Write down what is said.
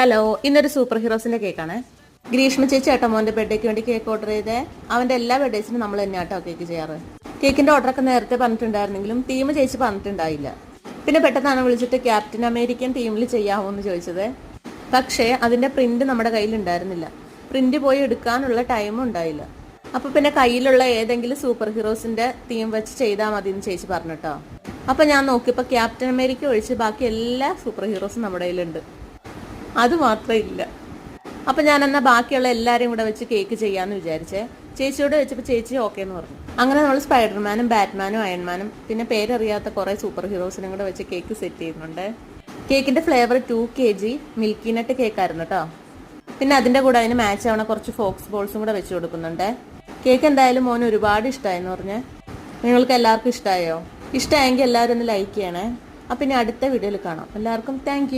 Hello ഇന്നൊരു super ഹീറോസിന്റെ കേക്കാണ്. ഗ്രീഷ്മ ചേച്ചി ഏട്ടമോന്റെ ബർത്ത്ഡേക്ക് വേണ്ടി കേക്ക് ഓർഡർ ചെയ്തേ. അവന്റെ എല്ലാ ബർത്ത്ഡേസിനും നമ്മൾ തന്നെ ആട്ടോ കേക്ക് ചെയ്യാറ്. കേക്കിന്റെ ഓർഡർ ഒക്കെ നേരത്തെ പറഞ്ഞിട്ടുണ്ടായിരുന്നെങ്കിലും ടീം ചേച്ചി പറഞ്ഞിട്ടുണ്ടായില്ല. പിന്നെ പെട്ടെന്നാണ് വിളിച്ചിട്ട് ക്യാപ്റ്റൻ അമേരിക്കൻ ടീമിൽ ചെയ്യാമോ എന്ന് ചോദിച്ചത്. പക്ഷേ അതിന്റെ പ്രിന്റ് നമ്മുടെ കയ്യിലുണ്ടായിരുന്നില്ല പ്രിന്റ് പോയി എടുക്കാനുള്ള ടൈമും ഉണ്ടായില്ല. അപ്പൊ പിന്നെ കയ്യിലുള്ള ഏതെങ്കിലും സൂപ്പർ ഹീറോസിന്റെ തീം വെച്ച് ചെയ്താൽ മതി എന്ന് ചേച്ചി പറഞ്ഞിട്ടോ അപ്പൊ ഞാൻ നോക്കിയപ്പോ ക്യാപ്റ്റൻ അമേരിക്ക ഒഴിച്ച് ബാക്കി എല്ലാ സൂപ്പർ ഹീറോസും നമ്മുടെ കയ്യിലുണ്ട്. അത് മാത്രം ഇല്ല അപ്പം ഞാൻ എന്നാ ബാക്കിയുള്ള എല്ലാവരെയും കൂടെ വെച്ച് കേക്ക് ചെയ്യാമെന്ന് വിചാരിച്ചേ. ചേച്ചിയോട് വെച്ചപ്പോൾ ചേച്ചി ഓക്കെ എന്ന് പറഞ്ഞു. അങ്ങനെ നമ്മൾ സ്പൈഡർമാനും ബാറ്റ്മാനും അയൺമാനും പിന്നെ പേരറിയാത്ത കുറേ സൂപ്പർ ഹീറോസിനും കൂടെ വെച്ച് കേക്ക് സെറ്റ് ചെയ്യുന്നുണ്ട്. കേക്കിന്റെ flavour two K G milky nut കേക്കായിരുന്നു കേട്ടോ പിന്നെ അതിന്റെ കൂടെ അതിന് മാച്ച് ആവണ കുറച്ച് ഫോക്സ് ബോൾസും കൂടെ വെച്ച് കൊടുക്കുന്നുണ്ട്. കേക്ക് എന്തായാലും മോന് ഒരുപാട് ഇഷ്ടമായെന്ന് പറഞ്ഞ്. നിങ്ങൾക്ക് എല്ലാവർക്കും ഇഷ്ടമായോ ഇഷ്ടമായെങ്കിൽ എല്ലാവരും ഒന്ന് ലൈക്ക് ചെയ്യണേ. അപ്പം ഇനി അടുത്ത വീഡിയോയിൽ കാണാം. എല്ലാവർക്കും താങ്ക്